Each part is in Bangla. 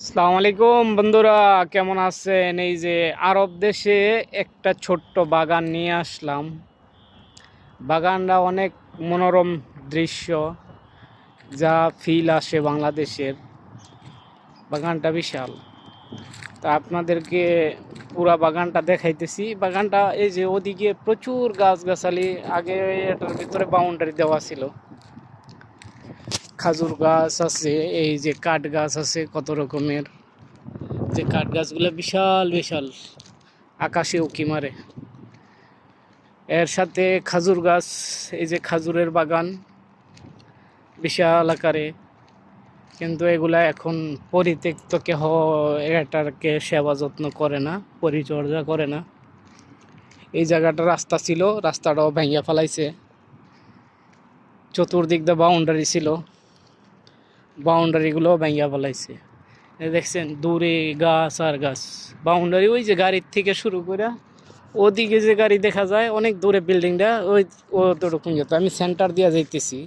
আসসালামু আলাইকুম বন্ধুরা, কেমন আছেন? এই যে আরব দেশে একটা ছোট্ট বাগান নিয়ে আসলাম। বাগানটা অনেক মনোরম দৃশ্য, যা ফিল আসে বাংলাদেশের। বাগানটা বিশাল। তা আপনাদেরকে পুরা বাগানটা দেখাইতেছি। বাগানটা এই যে ওদিকে প্রচুর গাছগাছালি, আগে এটার ভিতরে বাউন্ডারি দেওয়া ছিল। খাজুর গাছ আছে, এই যে কাঠ গাছ আছে কত রকমের। যে কাঠ গাছগুলো বিশাল বিশাল। আকাশে উকি মারে। এর সাথে খাজুর গাছ, এই যে খাজুরের বাগান, বিশাল আকারে। কিন্তু এগুলা এখন পরিত্যক্ত কেহ এটাকে সেবা যত্ন করে না, পরিচর্যা করে না। এই জায়গাটা রাস্তা ছিল, রাস্তাটাও ভেঙে ফেলাইছে। চতুর্দিক দিয়ে বাউন্ডারি ছিল। বাউন্ডারিগুলো ভেঙে ফেলাইছে। এই দেখছেন, দূরে গাছ আর গাছ। বাউন্ডারি ওই যে গাড়ির থেকে শুরু করে ওদিকে যে গাড়ি দেখা যায়, অনেক দূরে বিল্ডিংটা, ওই ওরকম যেত। আমি সেন্টার দিয়ে যাইতেছি।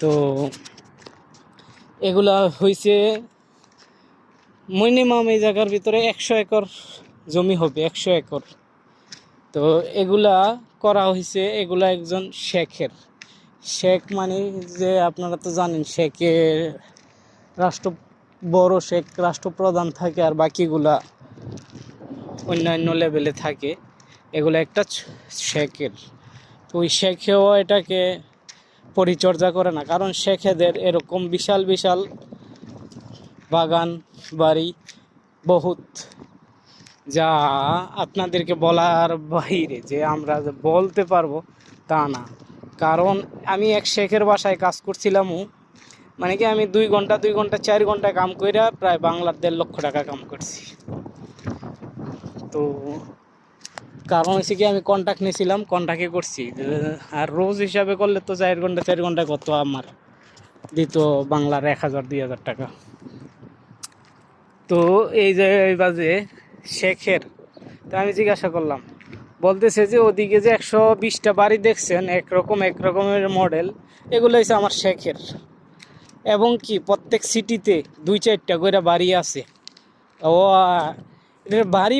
তো এগুলা হয়েছে মিনিমাম এই জায়গার ভিতরে একশো একর জমি হবে, একশো একর। তো এগুলা করা হয়েছে এগুলা একজন শেখের। শেখ মানে যে আপনারা তো জানেন, শেখের রাষ্ট্র, বড় শেখ রাষ্ট্রপ্রধান থাকে আর বাকিগুলা অন্যান্য লেভেলে থাকে। এগুলো একটা শেখের। তো ওই শেখেও এটাকে পরিচর্যা করে না, কারণ শেখেদের এরকম বিশাল বিশাল বাগান, বাড়ি, বহুত। যা আপনাদেরকে বলার বাইরে যে আমরা বলতে পারব তা না। কারণ আমি এক শেখের বাসায় কাজ করছিলামও মানে কি আমি দুই ঘণ্টা দুই ঘণ্টা, চার ঘণ্টা কাম কইরা প্রায় বাংলার দেড় লক্ষ টাকা কাম করছি। তো কারণ হচ্ছে কি আমি কন্ট্যাক্ট নিয়েছিলাম কন্ট্যাক্টে করছি। আর রোজ হিসাবে করলে তো চার ঘণ্টা চার ঘণ্টা কত আমার? দিত বাংলার এক হাজার, দুই হাজার টাকা। তো এই যে, এই বাজে শেখের, তো আমি জিজ্ঞাসা করলাম বলতেছে যে ওদিকে যে একশো বিশটা বাড়ি দেখছেন, একরকম একরকমের মডেল, এগুলো হচ্ছে আমার শেখের। এবং কি, প্রত্যেক সিটিতে দুই চারটা করে বাড়ি আছে। ও এটার বাড়ি